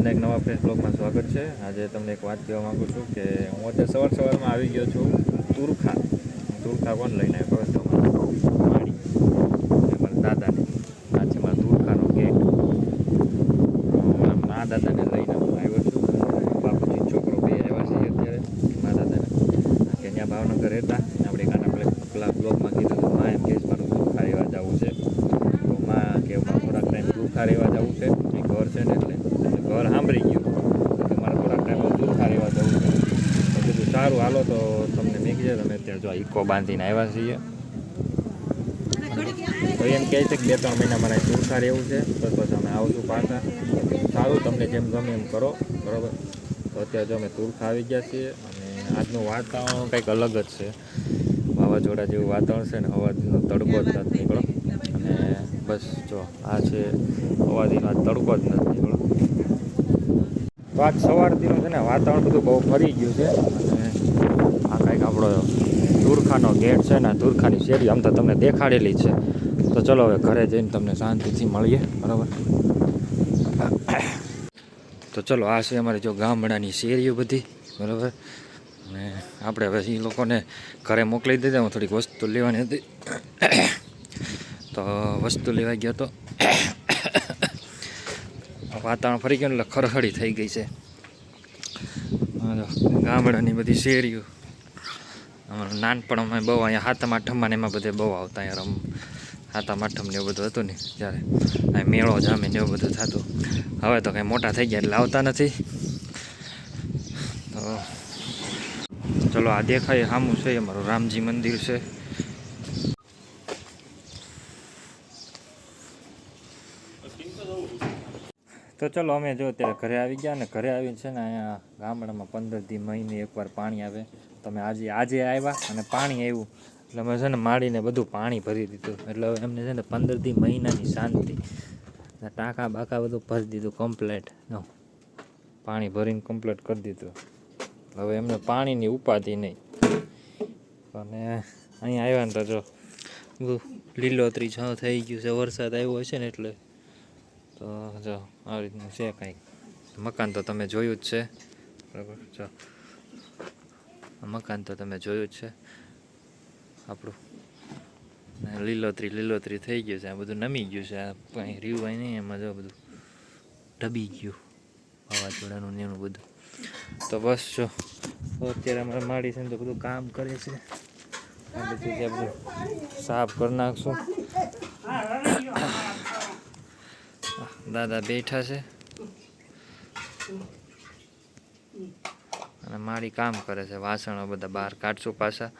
આજના એક નવા ફ્રેશ બ્લોગમાં સ્વાગત છે. આજે તમને એક વાત કહેવા માગું છું કે હું અત્યારે સવાર સવારમાં આવી ગયો છું તુરખા. તુરખા કોણ લઈને આવ્યો અને મારા દાદાને. આ છે મારા તુરખાનો કેક. મા દાદાને લઈને આવ્યો છું. બાપુજી છોકરો બે આવ્યા છે અત્યારે, મા દાદાને. કે ત્યાં ભાવનગર રહેતા. આપણે એક આપણે પેલા બ્લોગમાં કીધું હતું, મા, એમ કે મારું તુરખા રહેવા જવું છે. તો મા કે, મારા થોડાક ટાઈમ તુરખા રહેવા જવું છે. એ ઘર છે ને એટલે ઘર સાંભળી ગયું. કે મારે થોડાક ટાઈમ તુરખા રહેવા જવું છે. કીધું, સારું, હાલો, તો તમને મેં જાય તમે ત્યાં જો ઇકો બાંધીને આવ્યા છીએ. તો એમ કહે છે કે બે, ત્રણ મહિના મારે તુરખા રહેવું છે, બસ બસ, અમે આવશું પાછા. સારું, તમને જેમ ગમે એમ કરો. બરાબર? તો અત્યારે જો અમે તુરખા આવી ગયા છીએ અને આજનું વાતાવરણ કંઈક અલગ જ છે. વાવાઝોડા જેવું વાતાવરણ છે ને, અવાજનો તડકો જ નથી નીકળો અને બસ જો, આ છે અવાજનો તડકો જ નથી નીકળો તો આજ સવારથીનું છે ને, વાતાવરણ બધું બહુ ફરી ગયું છે. અને આ કંઈક આપણો દુર્ખાનો ગેટ છે ને દુર્ખાની શેરી આમ તો તમને દેખાડેલી છે. તો ચલો હવે ઘરે જઈને તમને શાંતિથી મળીએ, બરાબર? તો ચલો, આ છે અમારી જો ગામડાની શેરીઓ બધી, બરાબર? અને આપણે હવે એ લોકોને ઘરે મોકલી દીધા, હું થોડીક વસ્તુ લેવાની હતી. તો વસ્તુ લેવા ગયો તો વાતાવરણ ફરી ગયું એટલે ખરખડી થઈ ગઈ છે. ગામડાની બધી શેરીઓ. અમારું નાનપણ અમે બહુ અહીંયા હાથમ આઠમમાં એમાં બધે બહુ આવતા અહીંયા રમ, હાથમ આઠમ ને એવું બધું હતું ને જ્યારે અહીં મેળો જામે ને એવું બધું થતું. હવે તો કંઈ મોટા થઈ ગયા એટલે આવતા નથી. તો ચલો આ દેખાય સામું છે, અમારું રામજી મંદિર છે. તો ચલો અમે જો અત્યારે ઘરે આવી ગયા ને ઘરે આવીને છે ને અહીંયા ગામડામાં પંદર દી મહિને એકવાર પાણી આવે. તમે આજે આજે આવ્યા અને પાણી આવ્યું. એટલે અમે છે ને માડીને બધું પાણી ભરી દીધું. એટલે એમને છે ને પંદર દી મહિનાની શાંતિ. ટાંકા બાકા બધું ભરી દીધું કમ્પ્લેટ પાણી ભરીને કમ્પ્લેટ કરી દીધું. હવે એમને પાણીની ઉપાધિ નહીં. અને અહીંયા આવ્યા ને તો જો લીલોતરી છ થઈ ગયું છે. વરસાદ આવ્યો હશે ને એટલે તો જો આવી રીતનું છે કંઈક. મકાન તો તમે જોયું જ છે. બરાબર? જો. મકાન તો તમે જોયું જ છે. આપણું. લીલોતરી લીલોતરી થઈ ગયું છે. આ બધું નમી ગયું છે. આ કંઈ રહ્યું હોય નહીં એમાં, જો બધું ડબી ગયું. વાવાઝોડાનું ને એનું બધું. તો બસ જો. અત્યારે અમારે માડી છે ને તો બધું કામ કરે છે. આ બધું સાફ કરી નાખશું. દાદા બેઠા છે. અને માળી કામ કરે છે. વાસણો બધા બહાર કાઢશું પાછા.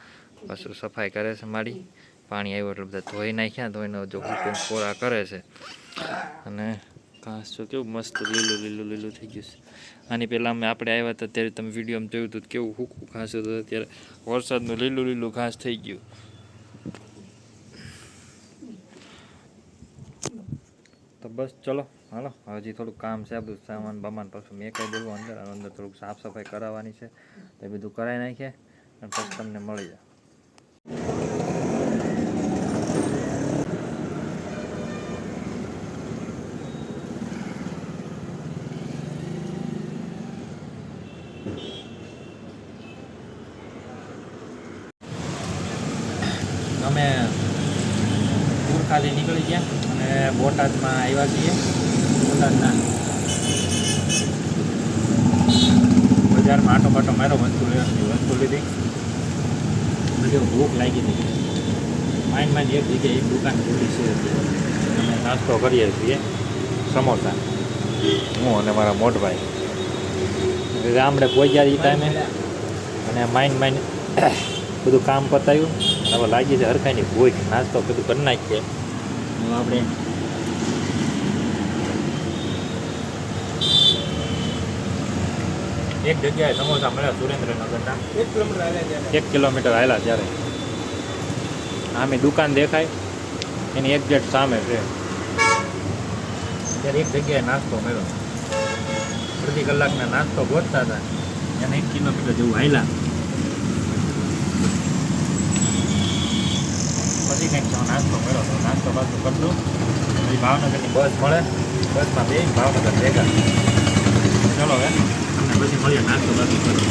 પાછું સફાઈ કરે છે માળી. પાણી આવ્યું એટલે બધા ધોઈ નાખ્યા. ધોઈને જો કુકુમ કોરા કરે છે. અને ઘાસ જો કેવું મસ્ત લીલું લીલું લીલું થઈ ગયું છે. આની પહેલાં અમે આપણે આવ્યા હતા, ત્યારે તમે વિડીયોમાં જોયું હતું કેવું હૂકું ઘાસ હતું. અત્યારે વરસાદનું લીલું લીલું ઘાસ થઈ ગયું. તો બસ ચલો, હાલો. હજી થોડુંક કામ છે આ બધું સામાન બામાન પછી મેં કહી દેવું અંદર, અને અંદર થોડુંક સાફ સફાઈ કરાવવાની છે. તો એ બધું કરાવી નાખીએ, અને પછી તમને મળી જાય. અમે ખાલી નીકળી ગયા અને બોટાદમાં આવ્યા છીએ. બોટાદના બજારમાં આટો પાટો મારો વસ્તુ વસ્તુ લીધી. બધી ભૂખ લાગી હતી. માઇન્ડ માઇન્ડ એક જગ્યાએ એક દુકાન ખોલી છે અમે નાસ્તો કરીએ છીએ સમોસા. હું અને મારા મોટભાઈ. ગામડે પહોંચ્યા એ. ટાઈમે અને માઇન્ડ માઇન્ડ બધું કામ પતાવ્યું હવે લાગી છે હરખાઈની ભૂખ. નાસ્તો બધું કરી નાખીએ. હવે આપણે એક જગ્યાએ સમોસા મળ્યા સુરેન્દ્રનગરના એક કિલોમીટર આવ્યા ત્યારે એક કિલોમીટર આવેલા ત્યારે આમે દુકાન દેખાય એની એક્ઝેક્ટ સામે છે ત્યારે એક જગ્યાએ નાસ્તો મળ્યો અડધી કલાકના નાસ્તો ગોતતા હતા એને એક કિલોમીટર જેવું હાલ્યા પછી કંઈક નાસ્તો કર્યો તો, નાસ્તો બાસ્તો કરતો પછી ભાવનગરની બસ મળે. બસમાં બે ભાવનગર ભેગા. ચલો હવે. અને પછી મળીએ, નાસ્તો બાસ્તો કરતો